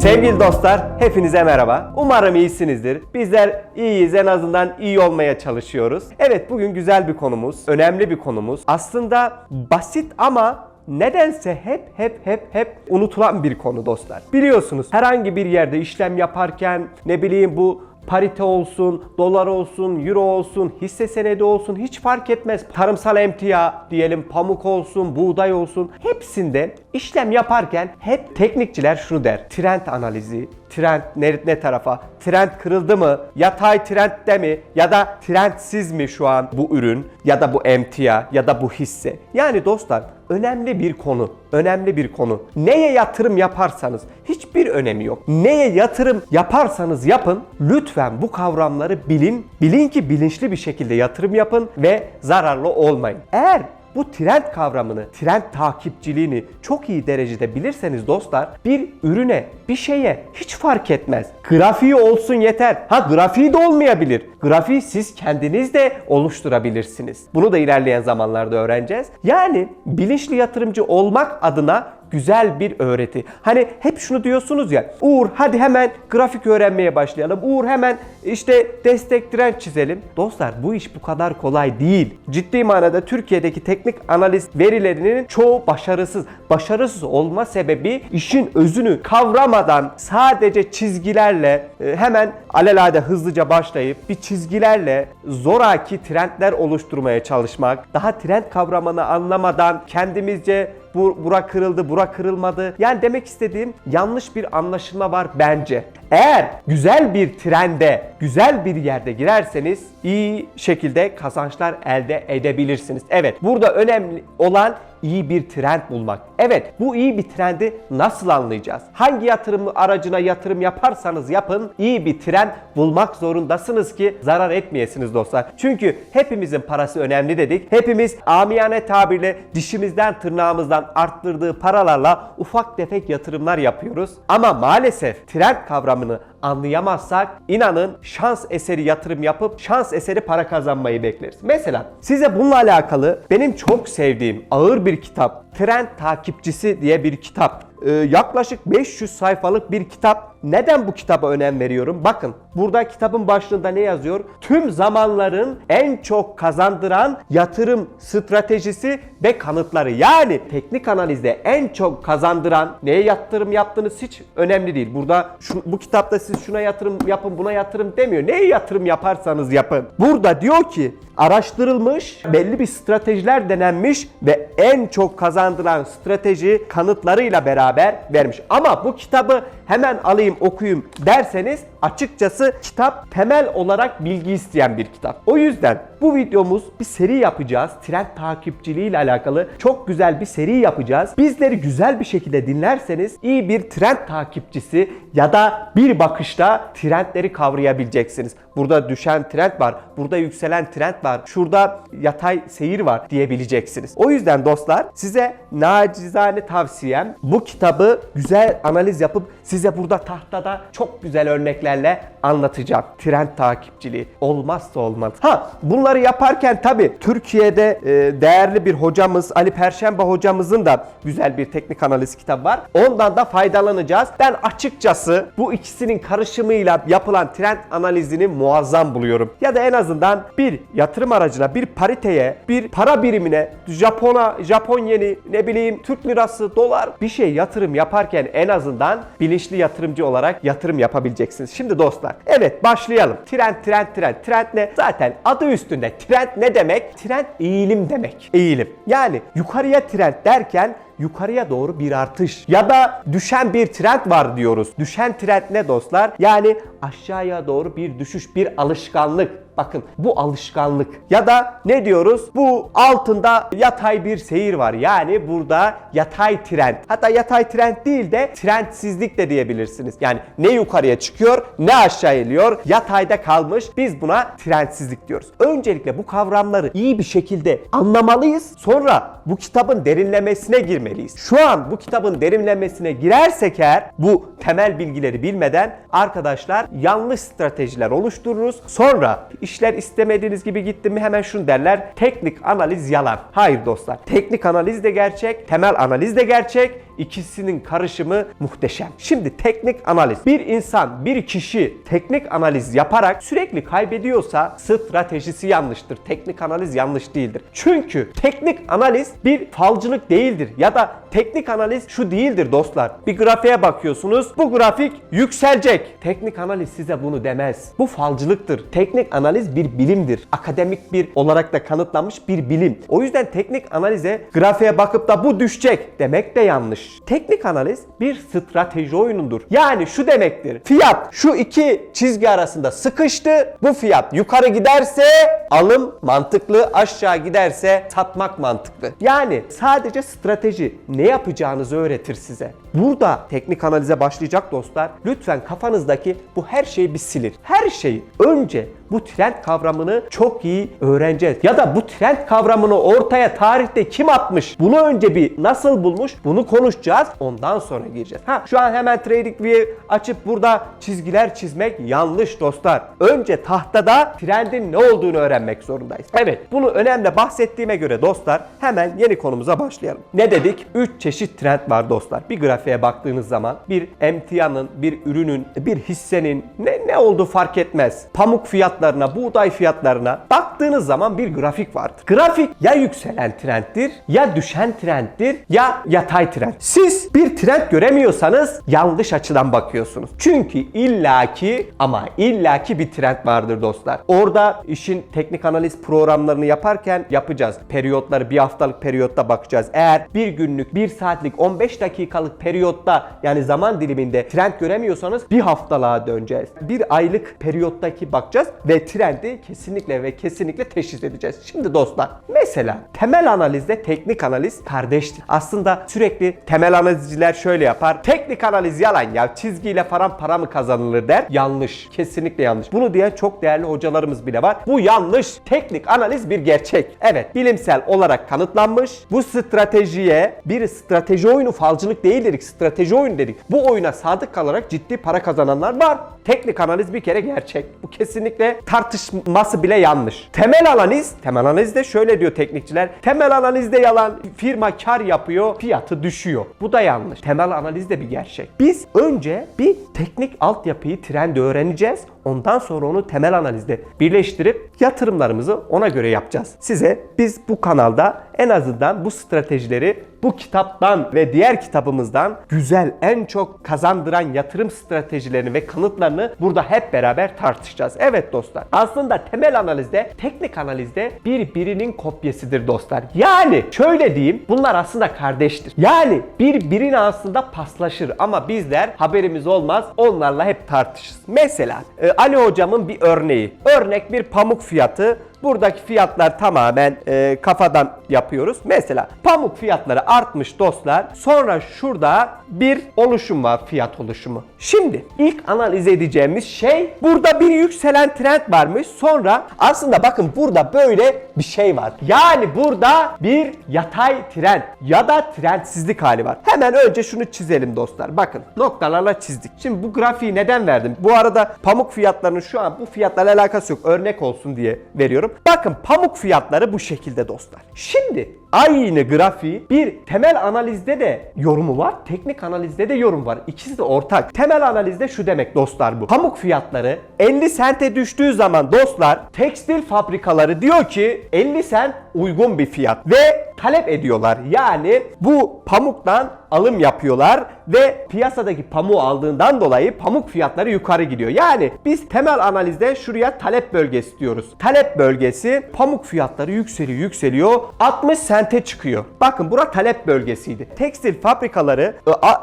Sevgili dostlar, hepinize merhaba. Umarım iyisinizdir. Bizler iyiyiz, en azından iyi olmaya çalışıyoruz. Evet, bugün güzel bir konumuz, önemli bir konumuz. Aslında basit ama nedense hep hep hep hep unutulan bir konu dostlar. Biliyorsunuz herhangi bir yerde işlem yaparken ne bileyim bu parite olsun, dolar olsun, euro olsun, hisse senedi olsun hiç fark etmez. Tarımsal emtia diyelim, pamuk olsun, buğday olsun hepsinde işlem yaparken hep teknikçiler şunu der. Trend analizi, trend ne, ne tarafa, trend kırıldı mı, yatay trendde mi ya da trendsiz mi şu an bu ürün ya da bu emtia ya da bu hisse. Yani dostlar önemli bir konu, önemli bir konu. Neye yatırım yaparsanız hiçbir önemi yok. Neye yatırım yaparsanız yapın lütfen bu kavramları bilin. Bilin ki bilinçli bir şekilde yatırım yapın ve zararlı olmayın. Eğer bu trend kavramını, trend takipçiliğini çok iyi derecede bilirseniz dostlar bir ürüne, bir şeye hiç fark etmez. Grafiği olsun yeter. Ha grafiği de olmayabilir. Grafiği siz kendiniz de oluşturabilirsiniz. Bunu da ilerleyen zamanlarda öğreneceğiz. Yani bilinçli yatırımcı olmak adına güzel bir öğreti. Hani hep şunu diyorsunuz ya Uğur hadi hemen grafik öğrenmeye başlayalım. Uğur hemen işte destek trend çizelim. Dostlar bu iş bu kadar kolay değil. Ciddi manada Türkiye'deki teknik analiz verilerinin çoğu başarısız. Başarısız olma sebebi işin özünü kavramadan sadece çizgilerle e, hemen alelade hızlıca başlayıp bir çizgilerle zoraki trendler oluşturmaya çalışmak. Daha trend kavramını anlamadan kendimizce bu bura kırıldı, bura kırılmadı. Yani demek istediğim yanlış bir anlaşılma var bence. Eğer güzel bir trende, güzel bir yerde girerseniz iyi şekilde kazançlar elde edebilirsiniz. Evet, burada önemli olan iyi bir trend bulmak. Evet, bu iyi bir trendi nasıl anlayacağız? Hangi yatırım aracına yatırım yaparsanız yapın, iyi bir trend bulmak zorundasınız ki zarar etmeyesiniz dostlar. Çünkü hepimizin parası önemli dedik. Hepimiz amiyane tabirle dişimizden tırnağımızdan arttırdığı paralarla ufak tefek yatırımlar yapıyoruz. Ama maalesef trend kavramını anlayamazsak inanın şans eseri yatırım yapıp şans eseri para kazanmayı bekleriz. Mesela size bununla alakalı benim çok sevdiğim ağır bir kitap Trend Takipçisi diye bir kitap. Ee, yaklaşık 500 sayfalık bir kitap. Neden bu kitaba önem veriyorum? Bakın burada kitabın başlığında ne yazıyor? Tüm zamanların en çok kazandıran yatırım stratejisi ve kanıtları. Yani teknik analizde en çok kazandıran neye yatırım yaptığınız hiç önemli değil. Burada şu, bu kitapta siz şuna yatırım yapın buna yatırım demiyor. Neye yatırım yaparsanız yapın. Burada diyor ki araştırılmış, belli bir stratejiler denenmiş ve en çok kazandıran strateji kanıtlarıyla beraber vermiş. Ama bu kitabı hemen alayım okuyayım derseniz açıkçası kitap temel olarak bilgi isteyen bir kitap. O yüzden bu videomuz bir seri yapacağız. Trend takipçiliği ile alakalı çok güzel bir seri yapacağız. Bizleri güzel bir şekilde dinlerseniz iyi bir trend takipçisi ya da bir bakışta trendleri kavrayabileceksiniz. Burada düşen trend var, burada yükselen trend var, şurada yatay seyir var diyebileceksiniz. O yüzden dostlar size nacizane tavsiyem bu kitabı güzel analiz yapıp size burada tahtada çok güzel örneklerle anlatacağım. Trend takipçiliği olmazsa olmaz. Ha bunları yaparken tabi Türkiye'de e, değerli bir hocamız Ali Perşembe hocamızın da güzel bir teknik analiz kitabı var. Ondan da faydalanacağız. Ben açıkçası bu ikisinin karışımıyla yapılan trend analizini muazzam buluyorum. Ya da en azından bir yatırım aracına, bir pariteye, bir para birimine, Japona, Japon yeni, ne bileyim Türk lirası, dolar bir şey yatırım yaparken en azından bilinçli yatırımcı olarak yatırım yapabileceksiniz. Şimdi dostlar evet başlayalım. Trend, trend, trend. Trend ne? Zaten adı üstünde. Trend ne demek? Trend eğilim demek. Eğilim. Yani yukarıya trend derken yukarıya doğru bir artış ya da düşen bir trend var diyoruz. Düşen trend ne dostlar? Yani aşağıya doğru bir düşüş, bir alışkanlık. Bakın bu alışkanlık ya da ne diyoruz? Bu altında yatay bir seyir var. Yani burada yatay trend. Hatta yatay trend değil de trendsizlik de diyebilirsiniz. Yani ne yukarıya çıkıyor ne aşağı iniyor. Yatayda kalmış. Biz buna trendsizlik diyoruz. Öncelikle bu kavramları iyi bir şekilde anlamalıyız. Sonra bu kitabın derinlemesine girmeliyiz. Şu an bu kitabın derinlemesine girersek eğer bu temel bilgileri bilmeden arkadaşlar yanlış stratejiler oluştururuz. Sonra işler istemediğiniz gibi gitti mi hemen şunu derler. Teknik analiz yalan. Hayır dostlar. Teknik analiz de gerçek, temel analiz de gerçek. İkisinin karışımı muhteşem. Şimdi teknik analiz. Bir insan, bir kişi teknik analiz yaparak sürekli kaybediyorsa stratejisi yanlıştır. Teknik analiz yanlış değildir. Çünkü teknik analiz bir falcılık değildir. Ya da teknik analiz şu değildir dostlar. Bir grafiğe bakıyorsunuz. Bu grafik yükselecek. Teknik analiz size bunu demez. Bu falcılıktır. Teknik analiz bir bilimdir. Akademik bir olarak da kanıtlanmış bir bilim. O yüzden teknik analize grafiğe bakıp da bu düşecek demek de yanlış. Teknik analiz bir strateji oyunudur. Yani şu demektir. Fiyat şu iki çizgi arasında sıkıştı. Bu fiyat yukarı giderse alım mantıklı, aşağı giderse satmak mantıklı. Yani sadece strateji ne yapacağınızı öğretir size. Burada teknik analize başlayacak dostlar. Lütfen kafanızdaki bu her şeyi bir silin. Her şeyi önce bu trend kavramını çok iyi öğreneceğiz. Ya da bu trend kavramını ortaya tarihte kim atmış? Bunu önce bir nasıl bulmuş? Bunu konuşacağız. Ondan sonra gireceğiz. Ha şu an hemen TradingView açıp burada çizgiler çizmek yanlış dostlar. Önce tahtada trendin ne olduğunu öğrenmek zorundayız. Evet bunu önemli bahsettiğime göre dostlar hemen yeni konumuza başlayalım. Ne dedik? 3 çeşit trend var dostlar. Bir grafiğe baktığınız zaman bir emtianın, bir ürünün, bir hissenin ne, ne olduğu fark etmez. Pamuk fiyatlarına, buğday fiyatlarına baktığınız zaman bir grafik vardır. Grafik ya yükselen trenddir, ya düşen trenddir, ya yatay trend. Siz bir trend göremiyorsanız yanlış açıdan bakıyorsunuz. Çünkü illaki ama illaki bir trend vardır dostlar. Orada işin teknik analiz programlarını yaparken yapacağız. Periyotları bir haftalık periyotta bakacağız. Eğer bir günlük, bir saatlik, 15 dakikalık periyotta yani zaman diliminde trend göremiyorsanız bir haftalığa döneceğiz. Bir aylık periyottaki bakacağız ve trendi kesinlikle ve kesinlikle teşhis edeceğiz. Şimdi dostlar mesela temel analizde teknik analiz kardeştir. Aslında sürekli temel analizciler şöyle yapar. Teknik analiz yalan ya çizgiyle falan para mı kazanılır der. Yanlış. Kesinlikle yanlış. Bunu diyen çok değerli hocalarımız bile var. Bu yanlış. Teknik analiz bir gerçek. Evet bilimsel olarak kanıtlanmış. Bu stratejiye bir strateji oyunu falcılık değil dedik. Strateji oyunu dedik. Bu oyuna sadık kalarak ciddi para kazananlar var. Teknik analiz bir kere gerçek. Bu kesinlikle tartışması bile yanlış. Temel analiz, temel analizde şöyle diyor teknikçiler. Temel analizde yalan. Firma kar yapıyor, fiyatı düşüyor. Bu da yanlış. Temel analiz de bir gerçek. Biz önce bir teknik altyapıyı, trendi öğreneceğiz. Ondan sonra onu temel analizde birleştirip yatırımlarımızı ona göre yapacağız. Size biz bu kanalda en azından bu stratejileri bu kitaptan ve diğer kitabımızdan güzel en çok kazandıran yatırım stratejilerini ve kanıtlarını burada hep beraber tartışacağız. Evet dostlar. Aslında temel analizde, teknik analizde birbirinin kopyasıdır dostlar. Yani şöyle diyeyim, bunlar aslında kardeştir. Yani birbirine aslında paslaşır ama bizler haberimiz olmaz, onlarla hep tartışırız. Mesela e, Ali hocamın bir örneği. Örnek bir pamuk fiyatı Buradaki fiyatlar tamamen e, kafadan yapıyoruz. Mesela pamuk fiyatları artmış dostlar. Sonra şurada bir oluşum var fiyat oluşumu. Şimdi ilk analiz edeceğimiz şey burada bir yükselen trend varmış. Sonra aslında bakın burada böyle bir şey var. Yani burada bir yatay trend ya da trendsizlik hali var. Hemen önce şunu çizelim dostlar. Bakın noktalarla çizdik. Şimdi bu grafiği neden verdim? Bu arada pamuk fiyatlarının şu an bu fiyatlarla alakası yok. Örnek olsun diye veriyorum. Bakın pamuk fiyatları bu şekilde dostlar. Şimdi aynı grafiği bir temel analizde de yorumu var. Teknik analizde de yorum var. İkisi de ortak. Temel analizde şu demek dostlar bu. Pamuk fiyatları 50 sente düştüğü zaman dostlar tekstil fabrikaları diyor ki 50 sent uygun bir fiyat ve talep ediyorlar. Yani bu pamuktan alım yapıyorlar ve piyasadaki pamuğu aldığından dolayı pamuk fiyatları yukarı gidiyor. Yani biz temel analizde şuraya talep bölgesi diyoruz. Talep bölgesi pamuk fiyatları yükseliyor yükseliyor 60 sente çıkıyor. Bakın bura talep bölgesiydi. Tekstil fabrikaları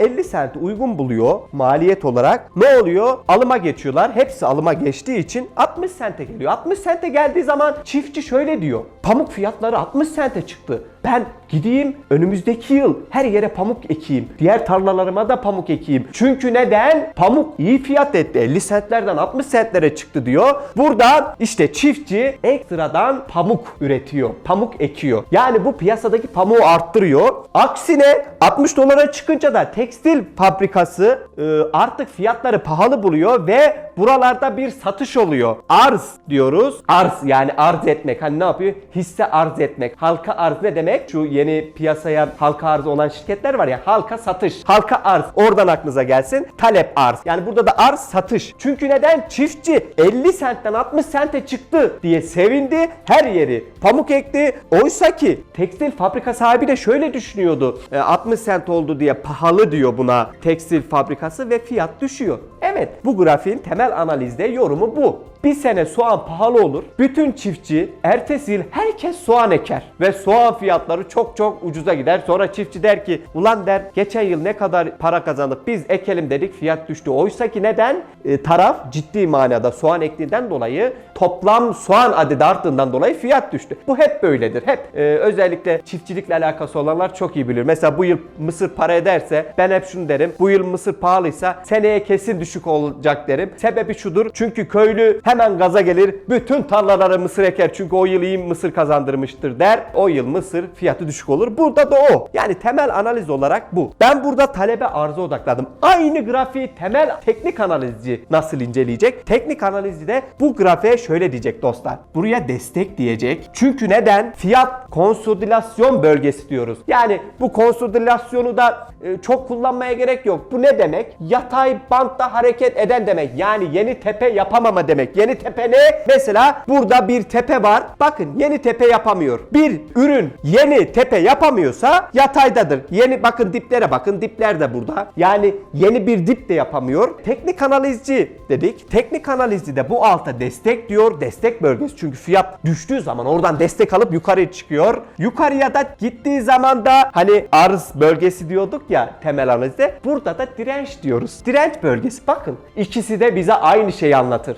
e, 50 sente uygun buluyor maliyet olarak. Ne oluyor? Alıma geçiyorlar. Hepsi alıma geçtiği için 60 sente geliyor. 60 sente geldiği zaman çiftçi şöyle diyor. Pamuk fiyatları 60 sente çıktı. Ben gideyim önümüzdeki yıl her yere pamuk ekeyim. Diğer tarlalarıma da pamuk ekeyim. Çünkü neden? Pamuk iyi fiyat etti. 50 centlerden 60 centlere çıktı diyor. Burada işte çiftçi ekstradan pamuk üretiyor. Pamuk ekiyor. Yani bu piyasadaki pamuğu arttırıyor. Aksine 60 dolara çıkınca da tekstil fabrikası e, artık fiyatları pahalı buluyor ve buralarda bir satış oluyor. Arz diyoruz. Arz yani arz etmek. Hani ne yapıyor? Hisse arz etmek. Halka arz ne demek? Şu yeni piyasaya halka arz olan şirketler var ya. Halka satış. Halka arz. Oradan aklınıza gelsin. Talep arz. Yani burada da arz satış. Çünkü neden? Çiftçi 50 sentten 60 sente çıktı diye sevindi. Her yeri pamuk ekti. Oysa ki tekstil fabrika sahibi de şöyle düşünüyordu. E, 60 sent oldu diye pahalı diyor buna tekstil fabrikası ve fiyat düşüyor. Evet bu grafiğin temel analizde yorumu bu. Bir sene soğan pahalı olur. Bütün çiftçi ertesi yıl herkes soğan eker. Ve soğan fiyatları çok çok ucuza gider. Sonra çiftçi der ki ulan der geçen yıl ne kadar para kazandık biz ekelim dedik fiyat düştü. Oysa ki neden? E, taraf ciddi manada soğan ektiğinden dolayı toplam soğan adedi arttığından dolayı fiyat düştü. Bu hep böyledir. Hep e, özellikle çiftçilikle alakası olanlar çok iyi bilir. Mesela bu yıl mısır para ederse ben hep şunu derim. Bu yıl mısır pahalıysa seneye kesin düşük olacak derim. Sebebi şudur. Çünkü köylü hemen gaza gelir. Bütün tarlalara mısır eker. Çünkü o yıl iyi mısır kazandırmıştır der. O yıl mısır fiyatı düşük olur. Burada da o. Yani temel analiz olarak bu. Ben burada talebe arıza odakladım. Aynı grafiği temel teknik analizci nasıl inceleyecek? Teknik analizci de bu grafiğe şöyle diyecek dostlar. Buraya destek diyecek. Çünkü neden? Fiyat konsolidasyon bölgesi diyoruz. Yani bu konsolidasyonu da e, çok kullanmaya gerek yok. Bu ne demek? Yatay bantta hareket eden demek. Yani yeni tepe yapamama demek. Yeni tepe ne? Mesela burada bir tepe var. Bakın yeni tepe yapamıyor. Bir ürün yeni tepe yapamıyorsa yataydadır. Yeni bakın diplere bakın. Dipler de burada. Yani yeni bir dip de yapamıyor. Teknik analizci dedik. Teknik analizci de bu alta destek diyor. Destek bölgesi. Çünkü fiyat düştüğü zaman oradan destek alıp yukarıya çıkıyor. Yukarıya da gittiği zaman da hani arz bölgesi diyorduk ya temel analizde. Burada da direnç diyoruz. Direnç bölgesi. Bakın ikisi de bize aynı şeyi anlatır.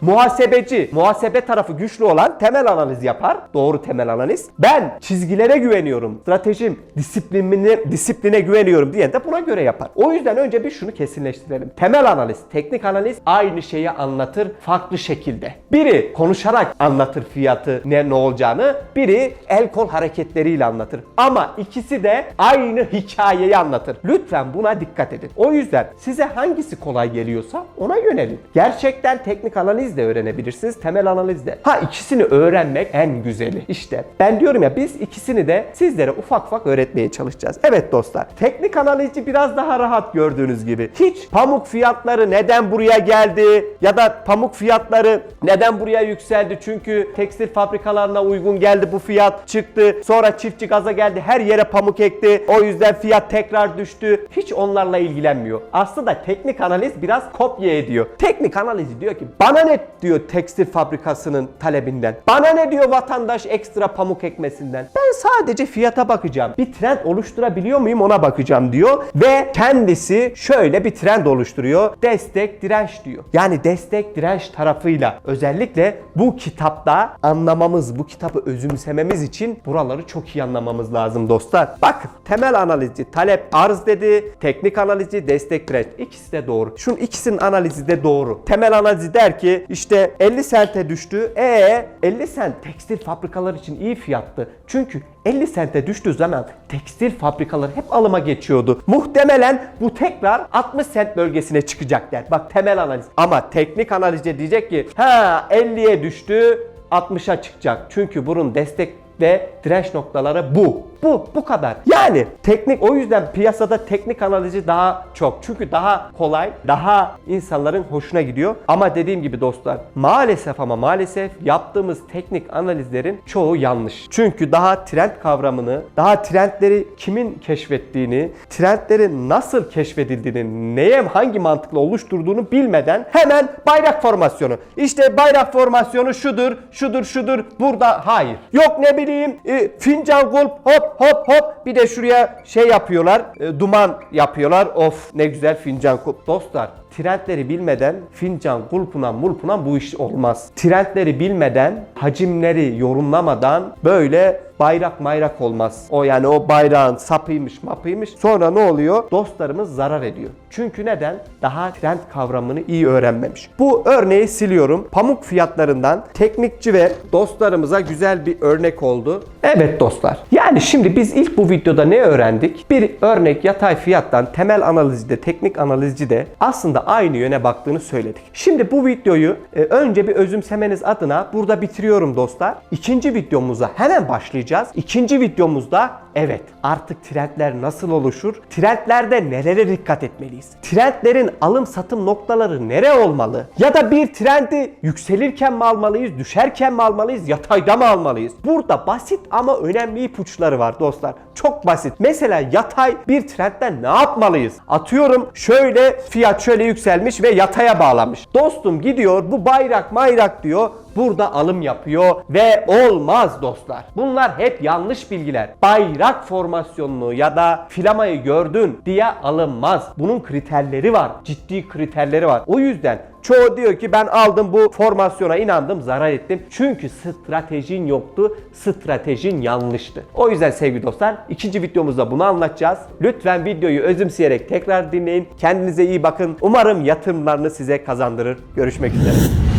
Muhasebeci, muhasebe tarafı güçlü olan temel analiz yapar. Doğru temel analiz. Ben çizgilere güveniyorum. Stratejim, disiplinine, disipline güveniyorum diyen de buna göre yapar. O yüzden önce bir şunu kesinleştirelim. Temel analiz, teknik analiz aynı şeyi anlatır farklı şekilde. Biri konuşarak anlatır fiyatı ne ne olacağını, biri el kol hareketleriyle anlatır. Ama ikisi de aynı hikayeyi anlatır. Lütfen buna dikkat edin. O yüzden size hangisi kolay geliyorsa ona yönelin. Gerçekten teknik analiz de öğrenebilirsiniz, temel analiz de. Ha ikisini öğrenmek en güzeli. İşte ben diyorum ya biz ikisini de sizlere ufak ufak öğretmeye çalışacağız. Evet dostlar. Teknik analizci biraz daha rahat gördüğünüz gibi. Hiç pamuk fiyatları neden buraya geldi ya da pamuk fiyatları neden buraya yükseldi? Çünkü tekstil fabrikalarına uygun geldi bu fiyat çıktı. Sonra çiftçi gaza geldi. Her yere pamuk ekti. O yüzden fiyat tekrar düştü. Hiç onlarla ilgilenmiyor. Aslında teknik analiz biraz kopya ediyor. Teknik analizi diyor ki bana ne diyor tekstil fabrikasının talebinden. Bana ne diyor vatandaş ekstra pamuk ekmesinden. Ben sadece fiyata bakacağım. Bir trend oluşturabiliyor muyum ona bakacağım diyor. Ve kendisi şöyle bir trend oluşturuyor. Destek direnç diyor. Yani destek direnç tarafıyla özellikle bu kitapta anlamamız, bu kitabı özümsememiz için buraları çok iyi anlamamız lazım dostlar. Bakın temel analizci talep arz dedi, teknik analizci destek direnç. İkisi de doğru. Şunun ikisinin analizi de doğru. Temel analizi der ki işte 50 sente düştü. E 50 sent tekstil fabrikalar için iyi fiyattı. Çünkü 50 sente düştüğü zaman tekstil fabrikaları hep alıma geçiyordu. Muhtemelen bu tekrar 60 sent bölgesine çıkacak der. Bak temel analiz. Ama teknik analizci diyecek ki ha 50'ye düştü 60'a çıkacak. Çünkü bunun destek ve direnç noktaları bu. Bu, bu kadar. Yani teknik o yüzden piyasada teknik analizi daha çok. Çünkü daha kolay, daha insanların hoşuna gidiyor. Ama dediğim gibi dostlar maalesef ama maalesef yaptığımız teknik analizlerin çoğu yanlış. Çünkü daha trend kavramını, daha trendleri kimin keşfettiğini, trendlerin nasıl keşfedildiğini, neye hangi mantıkla oluşturduğunu bilmeden hemen bayrak formasyonu. İşte bayrak formasyonu şudur, şudur, şudur. Burada hayır. Yok ne bileyim e, fincan kulp hop hop hop bir de şuraya şey yapıyorlar. e, duman yapıyorlar. Of ne güzel fincan kulp. Dostlar trendleri bilmeden fincan, kulpunan, mulpunan bu iş olmaz. Trendleri bilmeden, hacimleri yorumlamadan böyle bayrak mayrak olmaz. O yani o bayrağın sapıymış mapıymış. Sonra ne oluyor? Dostlarımız zarar ediyor. Çünkü neden? Daha trend kavramını iyi öğrenmemiş. Bu örneği siliyorum. Pamuk fiyatlarından teknikçi ve dostlarımıza güzel bir örnek oldu. Evet dostlar. Yani şimdi biz ilk bu videoda ne öğrendik? Bir örnek yatay fiyattan temel analizde, teknik analizcide aslında aynı yöne baktığını söyledik. Şimdi bu videoyu e, önce bir özümsemeniz adına burada bitiriyorum dostlar. İkinci videomuza hemen başlayacağız. İkinci videomuzda evet artık trendler nasıl oluşur? Trendlerde nelere dikkat etmeliyiz? Trendlerin alım satım noktaları nere olmalı? Ya da bir trendi yükselirken mi almalıyız, düşerken mi almalıyız, yatayda mı almalıyız? Burada basit ama önemli ipuçları var dostlar. Çok basit. Mesela yatay bir trendden ne yapmalıyız? Atıyorum şöyle fiyat şöyle yükselmiş ve yataya bağlamış. Dostum gidiyor bu bayrak mayrak diyor. Burada alım yapıyor ve olmaz dostlar. Bunlar hep yanlış bilgiler. Bayrak formasyonunu ya da filamayı gördün diye alınmaz. Bunun kriterleri var. Ciddi kriterleri var. O yüzden Çoğu diyor ki ben aldım bu formasyona inandım zarar ettim. Çünkü stratejin yoktu. Stratejin yanlıştı. O yüzden sevgili dostlar ikinci videomuzda bunu anlatacağız. Lütfen videoyu özümseyerek tekrar dinleyin. Kendinize iyi bakın. Umarım yatırımlarını size kazandırır. Görüşmek üzere.